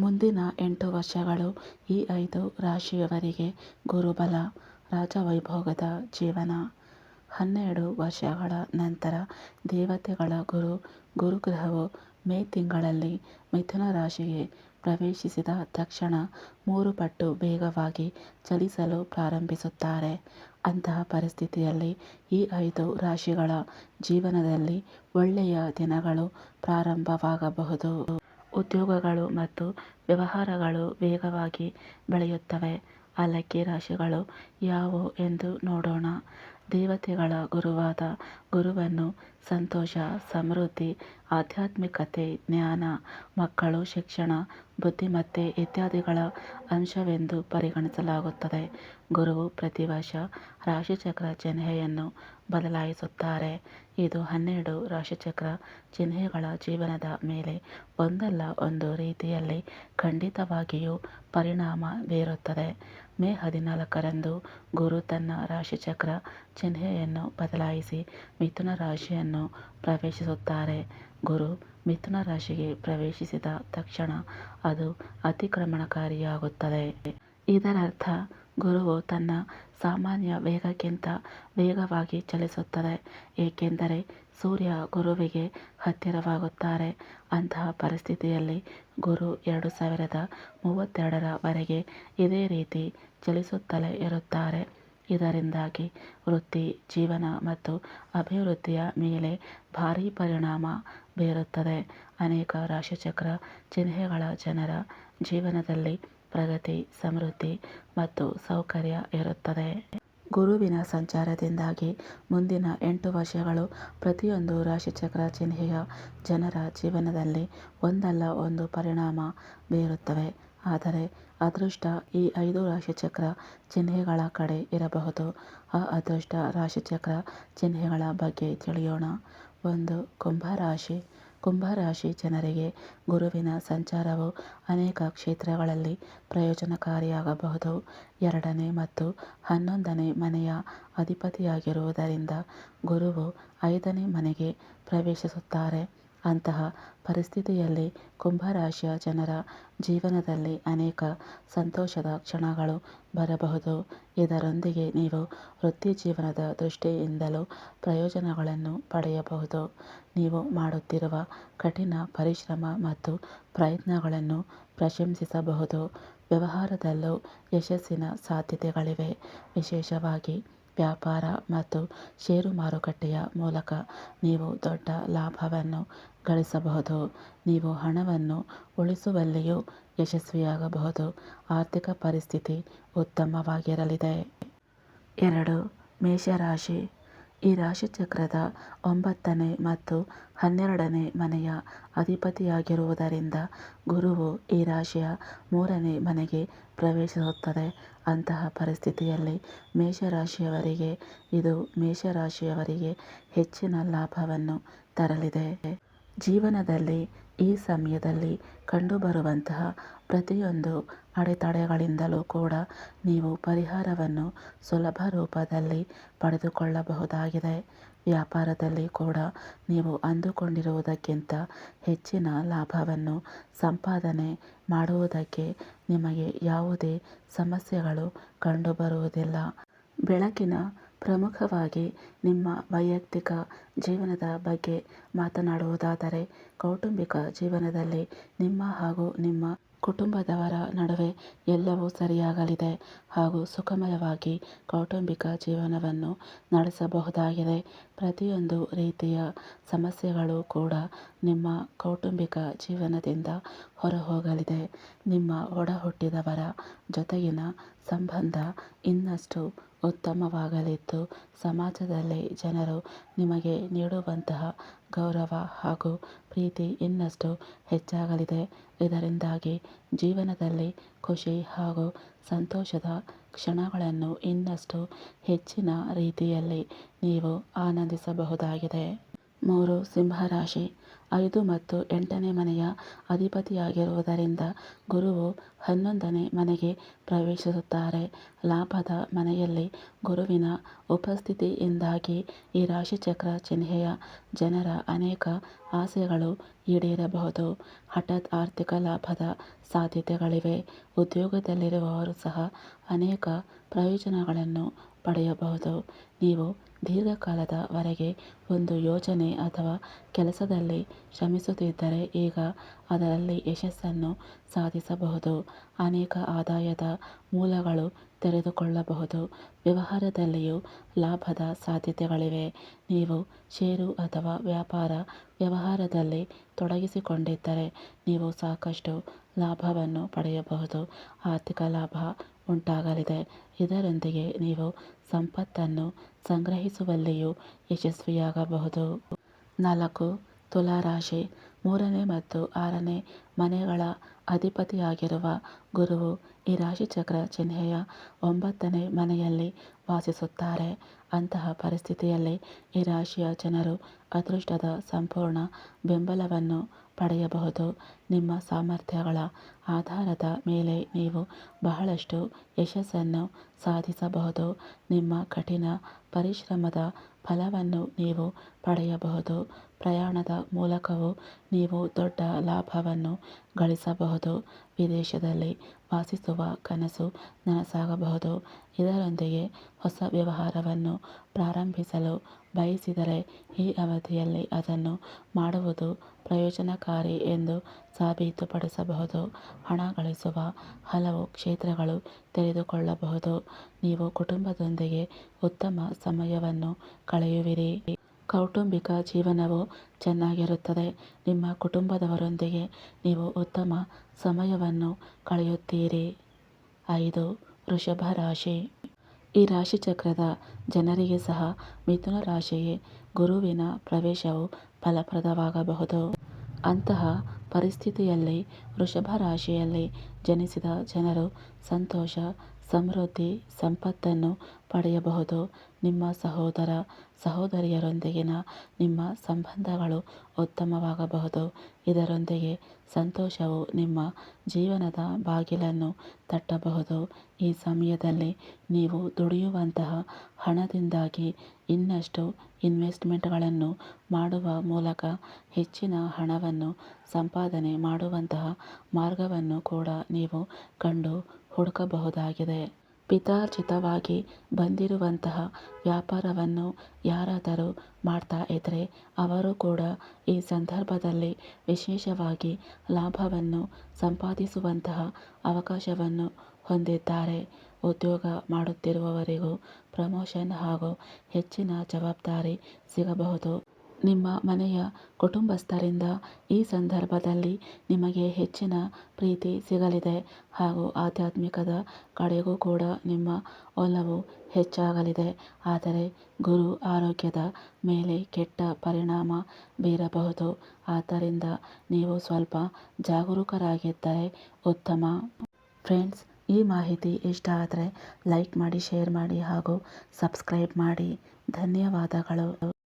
ಮುಂದಿನ ಎಂಟು ವರ್ಷಗಳು ಈ ಐದು ರಾಶಿಯವರಿಗೆ ಗುರುಬಲ, ರಾಜವೈಭೋಗದ ಜೀವನ. ಹನ್ನೆರಡು ವರ್ಷಗಳ ನಂತರ ದೇವತೆಗಳ ಗುರು, ಗುರುಗ್ರಹವು ಮೇ ತಿಂಗಳಲ್ಲಿ ಮಿಥುನ ರಾಶಿಗೆ ಪ್ರವೇಶಿಸಿದ ತಕ್ಷಣ ಮೂರು ಪಟ್ಟು ವೇಗವಾಗಿ ಚಲಿಸಲು ಪ್ರಾರಂಭಿಸುತ್ತಾರೆ. ಅಂತಹ ಪರಿಸ್ಥಿತಿಯಲ್ಲಿ ಈ ಐದು ರಾಶಿಗಳ ಜೀವನದಲ್ಲಿ ಒಳ್ಳೆಯ ದಿನಗಳು ಪ್ರಾರಂಭವಾಗಬಹುದು. ಉದ್ಯೋಗಗಳು ಮತ್ತು ವ್ಯವಹಾರಗಳು ವೇಗವಾಗಿ ಬೆಳೆಯುತ್ತವೆ. ಆ ರಾಶಿಗಳು ಯಾವುವು ಎಂದು ನೋಡೋಣ. ದೇವತೆಗಳ ಗುರುವಾದ ಗುರುವನ್ನು ಸಂತೋಷ, ಸಮೃದ್ಧಿ ಆಧ್ಯಾತ್ಮಿಕತೆ, ಜ್ಞಾನ, ಮಕ್ಕಳು, ಶಿಕ್ಷಣ, ಬುದ್ಧಿಮತ್ತೆ ಇತ್ಯಾದಿಗಳ ಅಂಶವೆಂದು ಪರಿಗಣಿಸಲಾಗುತ್ತದೆ. ಗುರುವು ಪ್ರತಿ ವರ್ಷ ರಾಶಿಚಕ್ರ ಚಿಹ್ನೆಯನ್ನು ಬದಲಾಯಿಸುತ್ತಾರೆ. ಇದು ಹನ್ನೆರಡು ರಾಶಿಚಕ್ರ ಚಿಹ್ನೆಗಳ ಜೀವನದ ಮೇಲೆ ಒಂದಲ್ಲ ಒಂದು ರೀತಿಯಲ್ಲಿ ಖಂಡಿತವಾಗಿಯೂ ಪರಿಣಾಮ ಬೀರುತ್ತದೆ. ಮೇ ಹದಿನಾಲ್ಕರಂದು ಗುರು ತನ್ನ ರಾಶಿಚಕ್ರ ಚಿಹ್ನೆಯನ್ನು ಬದಲಾಯಿಸಿ ಮಿಥುನ ರಾಶಿಯನ್ನು ಪ್ರವೇಶಿಸುತ್ತಾರೆ. ಗುರು ಮಿಥುನ ರಾಶಿಗೆ ಪ್ರವೇಶಿಸಿದ ತಕ್ಷಣ ಅದು ಅತಿಕ್ರಮಣಕಾರಿಯಾಗುತ್ತದೆ. ಇದರರ್ಥ, ಗುರುವು ತನ್ನ ಸಾಮಾನ್ಯ ವೇಗಕ್ಕಿಂತ ವೇಗವಾಗಿ ಚಲಿಸುತ್ತದೆ, ಏಕೆಂದರೆ ಸೂರ್ಯ ಗುರುವಿಗೆ ಹತ್ತಿರವಾಗುತ್ತಾರೆ. ಅಂತಹ ಪರಿಸ್ಥಿತಿಯಲ್ಲಿ ಗುರು ಎರಡು ಸಾವಿರದ ಮೂವತ್ತೆರಡರವರೆಗೆ ಇದೇ ರೀತಿ ಚಲಿಸುತ್ತಲೇ ಇರುತ್ತಾರೆ. ಇದರಿಂದಾಗಿ ವೃತ್ತಿ ಜೀವನ ಮತ್ತು ಅಭಿವೃದ್ಧಿಯ ಮೇಲೆ ಭಾರಿ ಪರಿಣಾಮ ಬೀರುತ್ತದೆ. ಅನೇಕ ರಾಶಿಚಕ್ರ ಚಿಹ್ನೆಗಳ ಜನರ ಜೀವನದಲ್ಲಿ ಪ್ರಗತಿ, ಸಮೃದ್ಧಿ ಮತ್ತು ಸೌಕರ್ಯ ಇರುತ್ತದೆ. ಗುರುವಿನ ಸಂಚಾರದಿಂದಾಗಿ ಮುಂದಿನ ಎಂಟು ವರ್ಷಗಳು ಪ್ರತಿಯೊಂದು ರಾಶಿಚಕ್ರ ಚಿಹ್ನೆಯ ಜನರ ಜೀವನದಲ್ಲಿ ಒಂದಲ್ಲ ಒಂದು ಪರಿಣಾಮ ಬೀರುತ್ತವೆ. ಆದರೆ ಅದೃಷ್ಟ ಈ ಐದು ರಾಶಿಚಕ್ರ ಚಿಹ್ನೆಗಳ ಕಡೆ ಇರಬಹುದು. ಆ ಅದೃಷ್ಟ ರಾಶಿಚಕ್ರ ಚಿಹ್ನೆಗಳ ಬಗ್ಗೆ ತಿಳಿಯೋಣ. ಒಂದು ಕುಂಭರಾಶಿ ಕುಂಭರಾಶಿ ಜನರಿಗೆ ಗುರುವಿನ ಸಂಚಾರವು ಅನೇಕ ಕ್ಷೇತ್ರಗಳಲ್ಲಿ ಪ್ರಯೋಜನಕಾರಿಯಾಗಬಹುದು. ಎರಡನೇ ಮತ್ತು ಹನ್ನೊಂದನೇ ಮನೆಯ ಅಧಿಪತಿಯಾಗಿರುವುದರಿಂದ ಗುರುವು ಐದನೇ ಮನೆಗೆ ಪ್ರವೇಶಿಸುತ್ತಾರೆ. ಅಂತಹ ಪರಿಸ್ಥಿತಿಯಲ್ಲಿ ಕುಂಭರಾಶಿಯ ಜನರ ಜೀವನದಲ್ಲಿ ಅನೇಕ ಸಂತೋಷದ ಕ್ಷಣಗಳು ಬರಬಹುದು. ಇದರೊಂದಿಗೆ ನೀವು ವೃತ್ತಿ ಜೀವನದ ದೃಷ್ಟಿಯಿಂದಲೂ ಪ್ರಯೋಜನಗಳನ್ನು ಪಡೆಯಬಹುದು. ನೀವು ಮಾಡುತ್ತಿರುವ ಕಠಿಣ ಪರಿಶ್ರಮ ಮತ್ತು ಪ್ರಯತ್ನಗಳನ್ನು ಪ್ರಶಂಸಿಸಬಹುದು. ವ್ಯವಹಾರದಲ್ಲೂ ಯಶಸ್ಸಿನ ಸಾಧ್ಯತೆಗಳಿವೆ. ವಿಶೇಷವಾಗಿ ವ್ಯಾಪಾರ ಮತ್ತು ಷೇರು ಮಾರುಕಟ್ಟೆಯ ಮೂಲಕ ನೀವು ದೊಡ್ಡ ಲಾಭವನ್ನು ಗಳಿಸಬಹುದು. ನೀವು ಹಣವನ್ನು ಉಳಿಸುವಲ್ಲಿಯೂ ಯಶಸ್ವಿಯಾಗಬಹುದು. ಆರ್ಥಿಕ ಪರಿಸ್ಥಿತಿ ಉತ್ತಮವಾಗಿರಲಿದೆ. ಎರಡು. ಮೇಷರಾಶಿ. ಈ ರಾಶಿಚಕ್ರದ ಒಂಬತ್ತನೇ ಮತ್ತು ಹನ್ನೆರಡನೇ ಮನೆಯ ಅಧಿಪತಿಯಾಗಿರುವುದರಿಂದ ಗುರುವು ಈ ರಾಶಿಯ ಮೂರನೇ ಮನೆಗೆ ಪ್ರವೇಶಿಸುತ್ತದೆ. ಅಂತಹ ಪರಿಸ್ಥಿತಿಯಲ್ಲಿ ಮೇಷರಾಶಿಯವರಿಗೆ ಇದು ಮೇಷರಾಶಿಯವರಿಗೆ ಹೆಚ್ಚಿನ ಲಾಭವನ್ನು ತರಲಿದೆ. ಜೀವನದಲ್ಲಿ, ಈ ಸಮಯದಲ್ಲಿ ಕಂಡುಬರುವಂತಹ ಪ್ರತಿಯೊಂದು ಅಡೆತಡೆಗಳಿಂದಲೂ ಕೂಡ ನೀವು ಪರಿಹಾರವನ್ನು ಸುಲಭ ರೂಪದಲ್ಲಿ ಪಡೆದುಕೊಳ್ಳಬಹುದಾಗಿದೆ. ವ್ಯಾಪಾರದಲ್ಲಿ ಕೂಡ ನೀವು ಅಂದುಕೊಂಡಿರುವುದಕ್ಕಿಂತ ಹೆಚ್ಚಿನ ಲಾಭವನ್ನು ಸಂಪಾದನೆ ಮಾಡುವುದಕ್ಕೆ ನಿಮಗೆ ಯಾವುದೇ ಸಮಸ್ಯೆಗಳು ಕಂಡುಬರುವುದಿಲ್ಲ. ಬೆಳಕಿನ ಪ್ರಮುಖವಾಗಿ ನಿಮ್ಮ ವೈಯಕ್ತಿಕ ಜೀವನದ ಬಗ್ಗೆ ಮಾತನಾಡುವುದಾದರೆ ಕೌಟುಂಬಿಕ ಜೀವನದಲ್ಲಿ ನಿಮ್ಮ ಹಾಗೂ ನಿಮ್ಮ ಕುಟುಂಬದವರ ನಡುವೆ ಎಲ್ಲವೂ ಸರಿಯಾಗಲಿದೆ ಹಾಗೂ ಸುಖಮಯವಾಗಿ ಕೌಟುಂಬಿಕ ಜೀವನವನ್ನು ನಡೆಸಬಹುದಾಗಿದೆ. ಪ್ರತಿಯೊಂದು ರೀತಿಯ ಸಮಸ್ಯೆಗಳು ಕೂಡ ನಿಮ್ಮ ಕೌಟುಂಬಿಕ ಜೀವನದಿಂದ ಹೊರಹೋಗಲಿದೆ. ನಿಮ್ಮ ಒಡಹುಟ್ಟಿದವರ ಜೊತೆಗಿನ ಸಂಬಂಧ ಇನ್ನಷ್ಟು ಉತ್ತಮವಾಗಲಿದ್ದು, ಸಮಾಜದಲ್ಲಿ ಜನರು ನಿಮಗೆ ನೀಡುವಂತಹ ಗೌರವ ಹಾಗೂ ಪ್ರೀತಿ ಇನ್ನಷ್ಟು ಹೆಚ್ಚಾಗಲಿದೆ. ಇದರಿಂದಾಗಿ ಜೀವನದಲ್ಲಿ ಖುಷಿ ಹಾಗೂ ಸಂತೋಷದ ಕ್ಷಣಗಳನ್ನು ಇನ್ನಷ್ಟು ಹೆಚ್ಚಿನ ರೀತಿಯಲ್ಲಿ ನೀವು ಆನಂದಿಸಬಹುದಾಗಿದೆ. ಮೂರು ಸಿಂಹರಾಶಿ. ಐದು ಮತ್ತು ಎಂಟನೇ ಮನೆಯ ಅಧಿಪತಿಯಾಗಿರುವುದರಿಂದ ಗುರುವು ಹನ್ನೊಂದನೇ ಮನೆಗೆ ಪ್ರವೇಶಿಸುತ್ತಾರೆ. ಲಾಭದ ಮನೆಯಲ್ಲಿ ಗುರುವಿನ ಉಪಸ್ಥಿತಿಯಿಂದಾಗಿ ಈ ರಾಶಿಚಕ್ರ ಚಿಹ್ನೆಯ ಜನರ ಅನೇಕ ಆಸೆಗಳು ಈಡೇರಬಹುದು. ಹಠಾತ್ ಆರ್ಥಿಕ ಲಾಭದ ಸಾಧ್ಯತೆಗಳಿವೆ. ಉದ್ಯೋಗದಲ್ಲಿರುವವರು ಸಹ ಅನೇಕ ಪ್ರಯೋಜನಗಳನ್ನು ಪಡೆಯಬಹುದು. ನೀವು ದೀರ್ಘಕಾಲದವರೆಗೆ ಒಂದು ಯೋಜನೆ ಅಥವಾ ಕೆಲಸದಲ್ಲಿ ಶ್ರಮಿಸುತ್ತಿದ್ದರೆ ಈಗ ಅದರಲ್ಲಿ ಯಶಸ್ಸನ್ನು ಸಾಧಿಸಬಹುದು. ಅನೇಕ ಆದಾಯದ ಮೂಲಗಳು ತೆರೆದುಕೊಳ್ಳಬಹುದು. ವ್ಯವಹಾರದಲ್ಲಿಯೂ ಲಾಭದ ಸಾಧ್ಯತೆಗಳಿವೆ. ನೀವು ಷೇರು ಅಥವಾ ವ್ಯಾಪಾರ ವ್ಯವಹಾರದಲ್ಲಿ ತೊಡಗಿಸಿಕೊಂಡಿದ್ದರೆ ನೀವು ಸಾಕಷ್ಟು ಲಾಭವನ್ನು ಪಡೆಯಬಹುದು. ಆರ್ಥಿಕ ಲಾಭ ಉಂಟಾಗಲಿದೆ. ಇದರೊಂದಿಗೆ ನೀವು ಸಂಪತ್ತನ್ನು ಸಂಗ್ರಹಿಸುವಲ್ಲಿಯೂ ಯಶಸ್ವಿಯಾಗಬಹುದು. ನಾಲ್ಕು. ತುಲಾರಾಶಿ. ಮೂರನೇ ಮತ್ತು ಆರನೇ ಮನೆಗಳ ಅಧಿಪತಿಯಾಗಿರುವ ಗುರುವು ಈ ರಾಶಿಚಕ್ರ ಚಿಹ್ನೆಯ ಒಂಬತ್ತನೇ ಮನೆಯಲ್ಲಿ ವಾಸಿಸುತ್ತಾರೆ. ಅಂತಹ ಪರಿಸ್ಥಿತಿಯಲ್ಲಿ ಈ ರಾಶಿಯ ಜನರು ಅದೃಷ್ಟದ ಸಂಪೂರ್ಣ ಬೆಂಬಲವನ್ನು ಪಡೆಯಬಹುದು. ನಿಮ್ಮ ಸಾಮರ್ಥ್ಯಗಳ ಆಧಾರದ ಮೇಲೆ ನೀವು ಬಹಳಷ್ಟು ಯಶಸ್ಸನ್ನು ಸಾಧಿಸಬಹುದು. ನಿಮ್ಮ ಕಠಿಣ ಪರಿಶ್ರಮದ ಫಲವನ್ನು ನೀವು ಪಡೆಯಬಹುದು. ಪ್ರಯಾಣದ ಮೂಲಕವೂ ನೀವು ದೊಡ್ಡ ಲಾಭವನ್ನು ಗಳಿಸಬಹುದು. ವಿದೇಶದಲ್ಲಿ ವಾಸಿಸುವ ಕನಸು ನನಸಾಗಬಹುದು. ಇದರೊಂದಿಗೆ ಹೊಸ ವ್ಯವಹಾರವನ್ನು ಪ್ರಾರಂಭಿಸಲು ಬಯಸಿದರೆ ಈ ಅವಧಿಯಲ್ಲಿ ಅದನ್ನು ಮಾಡುವುದು ಪ್ರಯೋಜನಕಾರಿ ಎಂದು ಸಾಬೀತುಪಡಿಸಬಹುದು. ಹಣ ಗಳಿಸುವ ಹಲವು ಕ್ಷೇತ್ರಗಳು ತೆರೆದುಕೊಳ್ಳಬಹುದು ನೀವು ಕುಟುಂಬದೊಂದಿಗೆ ಉತ್ತಮ ಸಮಯವನ್ನು ಕಳೆಯುವಿರಿ. ಕೌಟುಂಬಿಕ ಜೀವನವು ಚೆನ್ನಾಗಿರುತ್ತದೆ. ನಿಮ್ಮ ಕುಟುಂಬದವರೊಂದಿಗೆ ನೀವು ಉತ್ತಮ ಸಮಯವನ್ನು ಕಳೆಯುತ್ತೀರಿ. ಐದು, ವೃಷಭ ರಾಶಿ. ಈ ರಾಶಿಚಕ್ರದ ಜನರಿಗೆ ಸಹ ಮಿಥುನ ರಾಶಿಗೆ ಗುರುವಿನ ಪ್ರವೇಶವು ಫಲಪ್ರದವಾಗಬಹುದು. ಅಂತಹ ಪರಿಸ್ಥಿತಿಯಲ್ಲಿ ವೃಷಭ ರಾಶಿಯಲ್ಲಿ ಜನಿಸಿದ ಜನರು ಸಂತೋಷ ಸಮೃದ್ಧಿ, ಸಂಪತ್ತನ್ನು ಪಡೆಯಬಹುದು. ನಿಮ್ಮ ಸಹೋದರ, ಸಹೋದರಿಯರೊಂದಿಗಿನ ನಿಮ್ಮ ಸಂಬಂಧಗಳು ಉತ್ತಮವಾಗಬಹುದು. ಇದರೊಂದಿಗೆ ಸಂತೋಷವು ನಿಮ್ಮ ಜೀವನದ ಬಾಗಿಲನ್ನು ತಟ್ಟಬಹುದು. ಈ ಸಮಯದಲ್ಲಿ ನೀವು ದುಡಿಯುವಂತಹ ಹಣದಿಂದಾಗಿ ಇನ್ನಷ್ಟು ಇನ್ವೆಸ್ಟ್ಮೆಂಟ್ಗಳನ್ನು ಮಾಡುವ ಮೂಲಕ ಹೆಚ್ಚಿನ ಹಣವನ್ನು ಸಂಪಾದನೆ ಮಾಡುವಂತಹ ಮಾರ್ಗವನ್ನು ಕೂಡ ನೀವು ಕಂಡು ಹುಡುಕಬಹುದಾಗಿದೆ. ಪಿತಾರ್ಜಿತವಾಗಿ ಬಂದಿರುವಂತಹ ವ್ಯಾಪಾರವನ್ನು ಯಾರಾದರೂ ಮಾಡ್ತಾ ಇದ್ದರೆ ಅವರು ಕೂಡ ಈ ಸಂದರ್ಭದಲ್ಲಿ ವಿಶೇಷವಾಗಿ ಲಾಭವನ್ನು ಸಂಪಾದಿಸುವಂತಹ ಅವಕಾಶವನ್ನು ಹೊಂದಿದ್ದಾರೆ. ಉದ್ಯೋಗ ಮಾಡುತ್ತಿರುವವರಿಗೂ ಪ್ರಮೋಷನ್ ಹಾಗೂ ಹೆಚ್ಚಿನ ಜವಾಬ್ದಾರಿ ಸಿಗಬಹುದು. ನಿಮ್ಮ ಮನೆಯ ಕುಟುಂಬಸ್ಥರಿಂದ ಈ ಸಂದರ್ಭದಲ್ಲಿ ನಿಮಗೆ ಹೆಚ್ಚಿನ ಪ್ರೀತಿ ಸಿಗಲಿದೆ ಹಾಗೂ ಆಧ್ಯಾತ್ಮಿಕದ ಕಡೆಗೂ ಕೂಡ ನಿಮ್ಮ ಒಲವು ಹೆಚ್ಚಾಗಲಿದೆ. ಆದರೆ ಗುರು ಆರೋಗ್ಯದ ಮೇಲೆ ಕೆಟ್ಟ ಪರಿಣಾಮ ಬೀರಬಹುದು. ಆದ್ದರಿಂದ ನೀವು ಸ್ವಲ್ಪ ಜಾಗರೂಕರಾಗಿದ್ದರೆ ಉತ್ತಮ. ಫ್ರೆಂಡ್ಸ್, ಈ ಮಾಹಿತಿ ಇಷ್ಟ ಆದರೆ ಲೈಕ್ ಮಾಡಿ, ಶೇರ್ ಮಾಡಿ ಹಾಗೂ ಸಬ್ಸ್ಕ್ರೈಬ್ ಮಾಡಿ. ಧನ್ಯವಾದಗಳು.